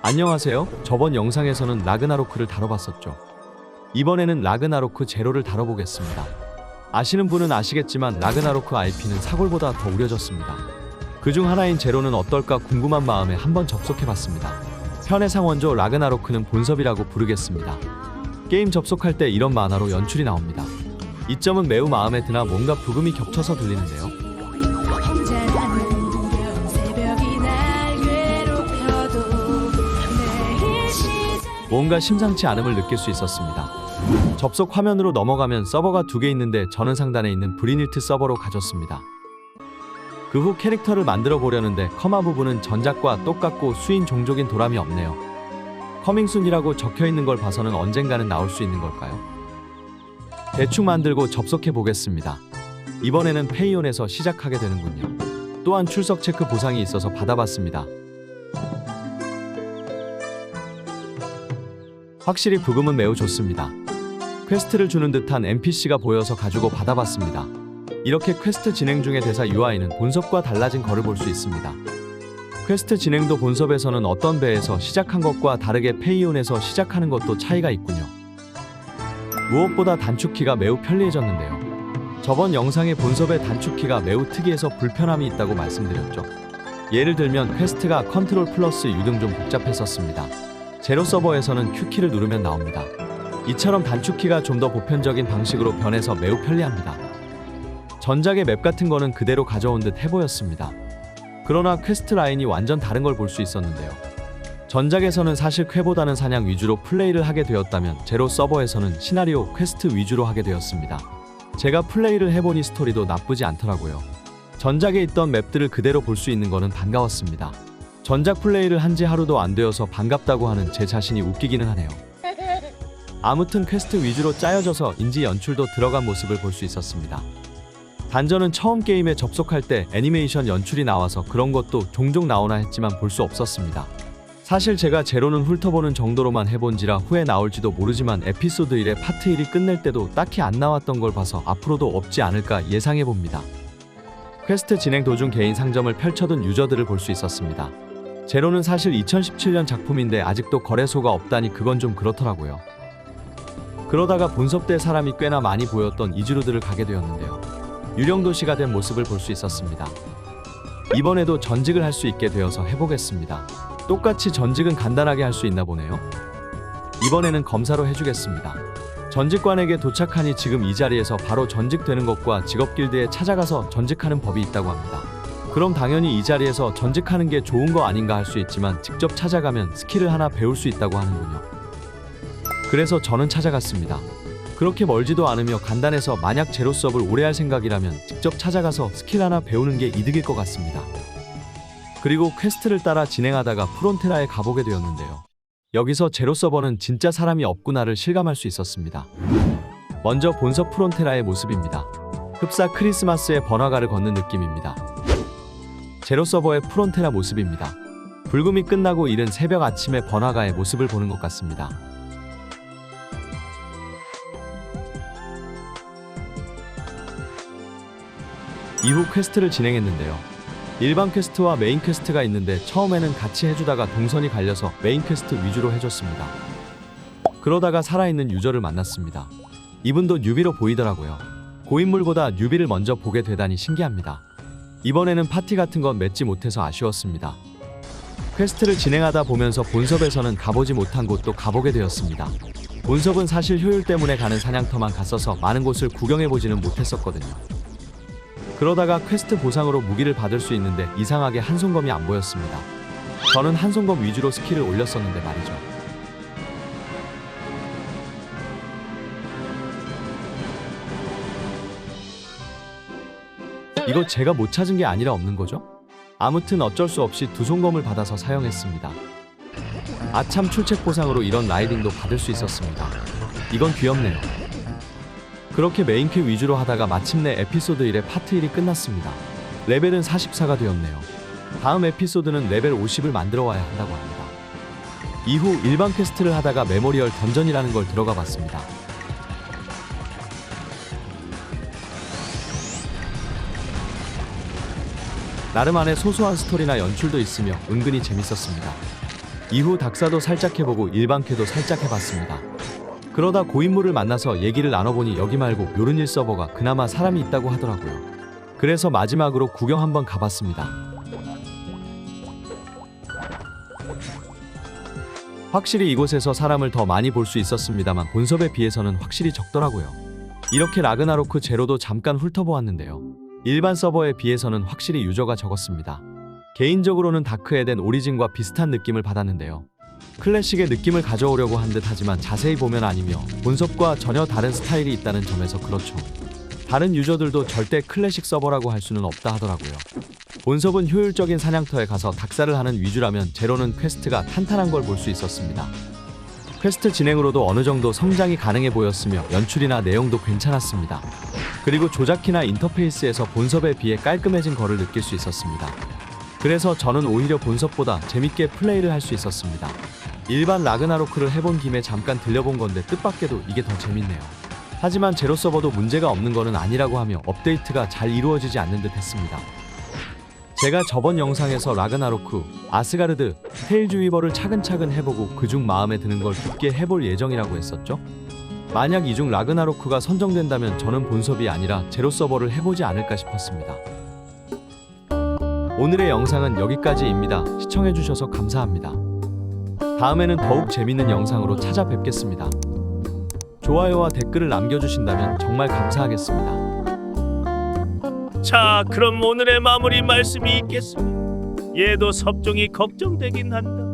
안녕하세요. 저번 영상에서는 라그나로크를 다뤄봤었죠. 이번에는 라그나로크 제로를 다뤄보겠습니다. 아시는 분은 아시겠지만 라그나로크 IP는 사골보다 더 우려졌습니다. 그중 하나인 제로는 어떨까 궁금한 마음에 한번 접속해봤습니다. 편해상 원조 라그나로크는 본섭이라고 부르겠습니다. 게임 접속할 때 이런 만화로 연출이 나옵니다. 이 점은 매우 마음에 드나 뭔가 부금이 겹쳐서 들리는데요. 뭔가 심상치 않음을 느낄 수 있었습니다. 접속 화면으로 넘어가면 서버가 두 개 있는데 저는 상단에 있는 브리닐트 서버로 가졌습니다. 그 후 캐릭터를 만들어 보려는데 커마 부분은 전작과 똑같고 수인 종족인 도람이 없네요. 커밍순이라고 적혀 있는 걸 봐서는 언젠가는 나올 수 있는 걸까요? 대충 만들고 접속해 보겠습니다. 이번에는 페이온에서 시작하게 되는군요. 또한 출석 체크 보상이 있어서 받아봤습니다. 확실히 부금은 매우 좋습니다. 퀘스트를 주는 듯한 NPC가 보여서 가지고 받아봤습니다. 이렇게 퀘스트 진행 중의 대사 UI는 본섭과 달라진 거를 볼 수 있습니다. 퀘스트 진행도 본섭에서는 어떤 배에서 시작한 것과 다르게 페이온에서 시작하는 것도 차이가 있군요. 무엇보다 단축키가 매우 편리해졌는데요. 저번 영상에 본섭의 단축키가 매우 특이해서 불편함이 있다고 말씀드렸죠. 예를 들면 퀘스트가 컨트롤 플러스 U 등 좀 복잡했었습니다. 제로 서버에서는 Q키를 누르면 나옵니다. 이처럼 단축키가 좀 더 보편적인 방식으로 변해서 매우 편리합니다. 전작의 맵 같은 거는 그대로 가져온 듯 해보였습니다. 그러나 퀘스트 라인이 완전 다른 걸 볼 수 있었는데요. 전작에서는 사실 퀘보다는 사냥 위주로 플레이를 하게 되었다면 제로 서버에서는 시나리오 퀘스트 위주로 하게 되었습니다. 제가 플레이를 해보니 스토리도 나쁘지 않더라고요. 전작에 있던 맵들을 그대로 볼 수 있는 거는 반가웠습니다. 전작 플레이를 한 지 하루도 안 되어서 반갑다고 하는 제 자신이 웃기기는 하네요. 아무튼 퀘스트 위주로 짜여져서 인지 연출도 들어간 모습을 볼 수 있었습니다. 단전은 처음 게임에 접속할 때 애니메이션 연출이 나와서 그런 것도 종종 나오나 했지만 볼 수 없었습니다. 사실 제가 제로는 훑어보는 정도로만 해본지라 후에 나올지도 모르지만 에피소드 1의 파트 1이 끝낼 때도 딱히 안 나왔던 걸 봐서 앞으로도 없지 않을까 예상해봅니다. 퀘스트 진행 도중 개인 상점을 펼쳐둔 유저들을 볼 수 있었습니다. 제로는 사실 2017년 작품인데 아직도 거래소가 없다니 그건 좀 그렇더라고요. 그러다가 본섭 때 사람이 꽤나 많이 보였던 이즈루드를 가게 되었는데요. 유령 도시가 된 모습을 볼 수 있었습니다. 이번에도 전직을 할 수 있게 되어서 해보겠습니다. 똑같이 전직은 간단하게 할 수 있나 보네요. 이번에는 검사로 해주겠습니다. 전직관에게 도착하니 지금 이 자리에서 바로 전직되는 것과 직업길드에 찾아가서 전직하는 법이 있다고 합니다. 그럼 당연히 이 자리에서 전직하는 게 좋은 거 아닌가 할 수 있지만 직접 찾아가면 스킬을 하나 배울 수 있다고 하는군요. 그래서 저는 찾아갔습니다. 그렇게 멀지도 않으며 간단해서 만약 제로 수업을 오래 할 생각이라면 직접 찾아가서 스킬 하나 배우는 게 이득일 것 같습니다. 그리고 퀘스트를 따라 진행하다가 프론테라에 가보게 되었는데요. 여기서 제로 서버는 진짜 사람이 없구나를 실감할 수 있었습니다. 먼저 본서 프론테라의 모습입니다. 흡사 크리스마스의 번화가를 걷는 느낌입니다. 제로 서버의 프론테라 모습입니다. 불금이 끝나고 이른 새벽 아침의 번화가의 모습을 보는 것 같습니다. 이후 퀘스트를 진행했는데요. 일반 퀘스트와 메인 퀘스트가 있는데 처음에는 같이 해주다가 동선이 갈려서 메인 퀘스트 위주로 해줬습니다. 그러다가 살아있는 유저를 만났습니다. 이분도 뉴비로 보이더라고요. 고인물보다 뉴비를 먼저 보게 되다니 신기합니다. 이번에는 파티 같은 건 맺지 못해서 아쉬웠습니다. 퀘스트를 진행하다 보면서 본섭에서는 가보지 못한 곳도 가보게 되었습니다. 본섭은 사실 효율 때문에 가는 사냥터만 갔어서 많은 곳을 구경해보지는 못했었거든요. 그러다가 퀘스트 보상으로 무기를 받을 수 있는데 이상하게 한손검이 안 보였습니다. 저는 한손검 위주로 스킬을 올렸었는데 말이죠. 이거 제가 못 찾은 게 아니라 없는 거죠? 아무튼 어쩔 수 없이 두 손검을 받아서 사용했습니다. 아참 출첵 보상으로 이런 라이딩도 받을 수 있었습니다. 이건 귀엽네요. 그렇게 메인큐 위주로 하다가 마침내 에피소드 1의 파트 1이 끝났습니다. 레벨은 44가 되었네요. 다음 에피소드는 레벨 50을 만들어 와야 한다고 합니다. 이후 일반 퀘스트를 하다가 메모리얼 던전이라는 걸 들어가 봤습니다. 나름만의 소소한 스토리나 연출도 있으며 은근히 재밌었습니다. 이후 닥사도 살짝 해보고 일반캐도 살짝 해봤습니다. 그러다 고인물을 만나서 얘기를 나눠보니 여기 말고 요른일 서버가 그나마 사람이 있다고 하더라고요. 그래서 마지막으로 구경 한번 가봤습니다. 확실히 이곳에서 사람을 더 많이 볼 수 있었습니다만 본섭에 비해서는 확실히 적더라고요. 이렇게 라그나로크 제로도 잠깐 훑어보았는데요. 일반 서버에 비해서는 확실히 유저가 적었습니다. 개인적으로는 다크 에덴 오리진과 비슷한 느낌을 받았는데요. 클래식의 느낌을 가져오려고 한 듯 하지만 자세히 보면 아니며 본섭과 전혀 다른 스타일이 있다는 점에서 그렇죠. 다른 유저들도 절대 클래식 서버라고 할 수는 없다 하더라고요. 본섭은 효율적인 사냥터에 가서 닥사를 하는 위주라면 제로는 퀘스트가 탄탄한 걸 볼 수 있었습니다. 퀘스트 진행으로도 어느 정도 성장이 가능해 보였으며 연출이나 내용도 괜찮았습니다. 그리고 조작키나 인터페이스에서 본섭에 비해 깔끔해진 거를 느낄 수 있었습니다. 그래서 저는 오히려 본섭보다 재밌게 플레이를 할 수 있었습니다. 일반 라그나로크를 해본 김에 잠깐 들려본 건데 뜻밖에도 이게 더 재밌네요. 하지만 제로 서버도 문제가 없는 거는 아니라고 하며 업데이트가 잘 이루어지지 않는 듯 했습니다. 제가 저번 영상에서 라그나로크, 아스가르드, 테일즈위버를 차근차근 해보고 그중 마음에 드는 걸 깊게 해볼 예정이라고 했었죠? 만약 이 중 라그나로크가 선정된다면 저는 본섭이 아니라 제로 서버를 해보지 않을까 싶었습니다. 오늘의 영상은 여기까지입니다. 시청해주셔서 감사합니다. 다음에는 더욱 재밌는 영상으로 찾아뵙겠습니다. 좋아요와 댓글을 남겨주신다면 정말 감사하겠습니다. 자, 그럼 오늘의 마무리 말씀이 있겠습니다. 얘도 섭종이 걱정되긴 한다.